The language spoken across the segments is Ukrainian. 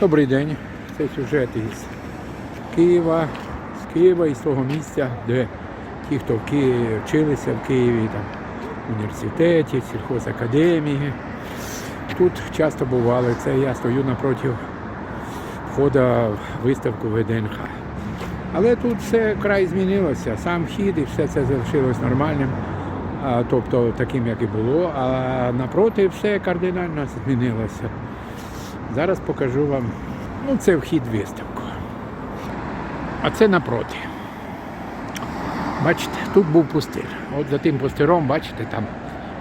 Добрий день. Це сюжет із Києва, з Києва із того місця, де ті, хто в Києві вчилися в Києві, там, в університеті, в сільхозакадемії. Тут часто бували. Це я стою напроти входу в виставку ВДНХ. Але тут все край змінилося. Сам хід і все це залишилось нормальним, тобто таким, як і було. А напроти все кардинально змінилося. Зараз покажу вам. Ну, це вхід виставку. А це напроти. Бачите, тут був пустир. От за тим пустиром, бачите, там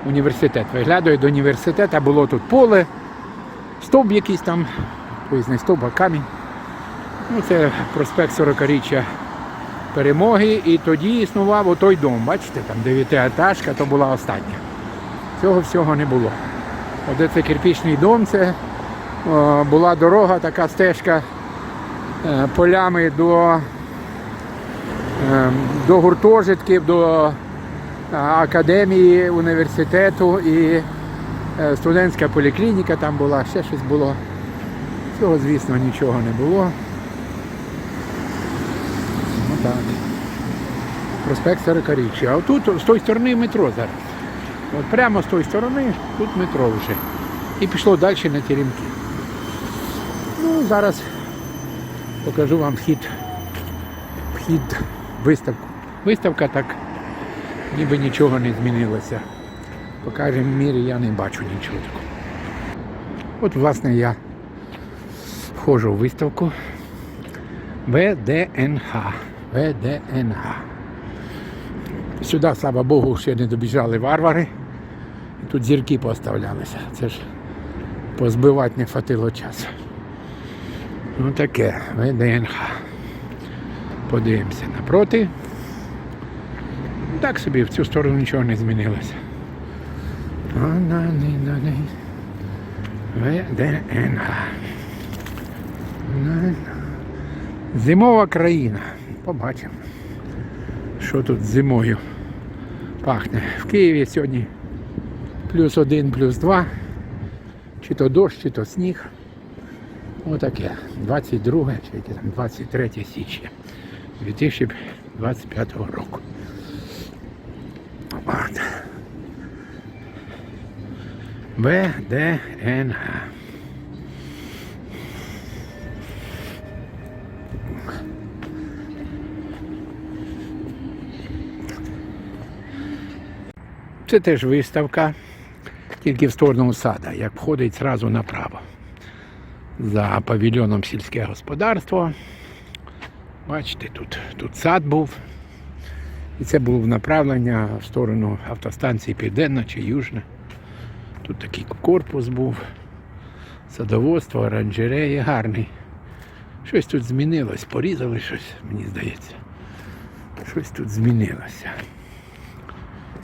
університет. Виглядає до університету, було тут поле, стовп якийсь там, тобто не стовп, а камінь. Ну, це проспект 40-річчя перемоги. І тоді існував отой дом. Бачите, там дев'ятиетажка, то була остання. Цього всього не було. От де це кирпічний дом, це була дорога, така стежка е, полями до, е, до гуртожитків, до е, академії, університету і е, студентська поліклініка там була, ще щось було. Цього, звісно, нічого не було. Ну так. Проспект 40-річчя. А тут з тої сторони метро зараз. От прямо з тої сторони тут метро вже. І пішло далі на теремки. Ну, зараз покажу вам вхід, вхід виставку. Виставка так ніби нічого не змінилося. По крайній мірі я не бачу нічого такого. От, власне, я входжу в виставку ВДНХ. ВДНХ. Сюди, слава Богу, ще не добіжали варвари. Тут зірки поставлялися. Це ж позбивати не хватило часу. Ну таке, ВДНХ. Подивимося напроти. Так собі в цю сторону нічого не змінилося. ВДНХ. Зимова країна. Побачимо, що тут зимою пахне. В Києві сьогодні плюс один, плюс два. Чи то дощ, чи то сніг. Отаке. 22 чи там 23 січня 2025 року. От. ВДНГ. Це теж виставка, тільки в сторону сада, як входить зразу направо. За павільйоном сільське господарство. Бачите, тут, тут сад був. І це було направлення в сторону автостанції Південна чи Южна. Тут такий корпус був. Садоводство, оранжереї гарний. Щось тут змінилось, порізали щось, мені здається. Щось тут змінилося.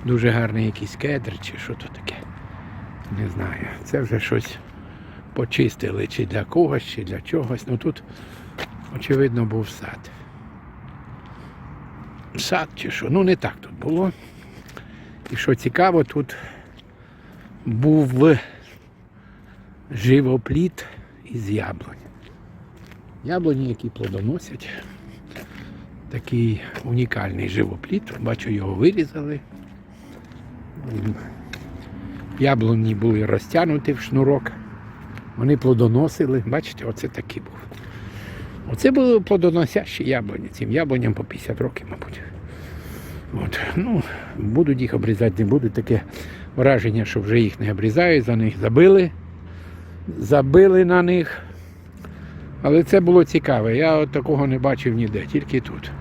Дуже гарний якийсь кедр чи що то таке. Не знаю. Це вже щось почистили чи для когось, чи для чогось. Ну тут, очевидно, був сад. Сад чи що. Ну не так тут було. І що цікаво, тут був живопліт із яблунь. Яблуні, які плодоносять. Такий унікальний живопліт. Бачу, його вирізали. Яблуні були розтягнуті в шнурок. Вони плодоносили. Бачите, оце такий був. Оце були плодоносящі яблуні. Цим яблуням по 50 років, мабуть. От. Ну, будуть їх обрізати, не будуть таке враження, що вже їх не обрізають, за них забили. Забили на них. Але це було цікаво. Я от такого не бачив ніде, тільки тут.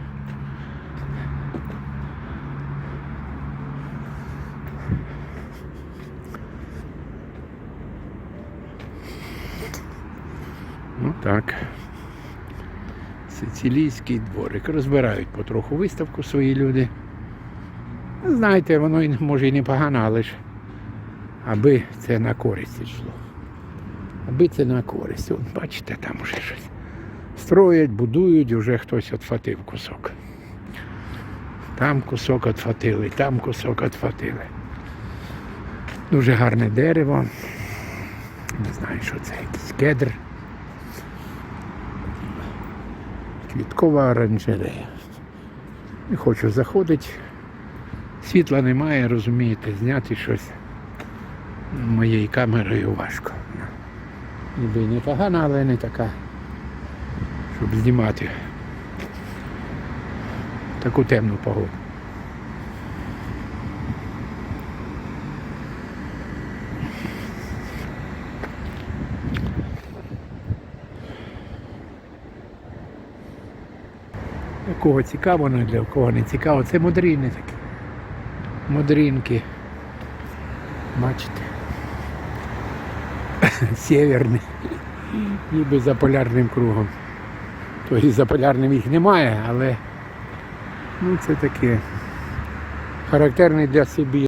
Так. Сицилійський дворик. Розбирають потроху виставку свої люди. Знаєте, воно може і непогано, але ж аби це на користь йшло. Аби це на користь. От бачите, там вже щось. Строять, будують, вже хтось відфатив кусок. Там кусок відфатили, там кусок відфатили. Дуже гарне дерево. Не знаю, що це, якийсь кедр. Квіткова оранжерея. Не хочу заходити. Світла немає, розумієте, зняти щось моєю камерою важко. Ніби не непогана, але не така, щоб знімати таку темну погоду. Для кого цікаво, ну для кого не цікаво. Це мудрини такі. Мудринки. Бачите. Сєвєрний. Ніби за полярним кругом. Тобто за полярним їх немає, але ну, це таке характерний для Сибіру.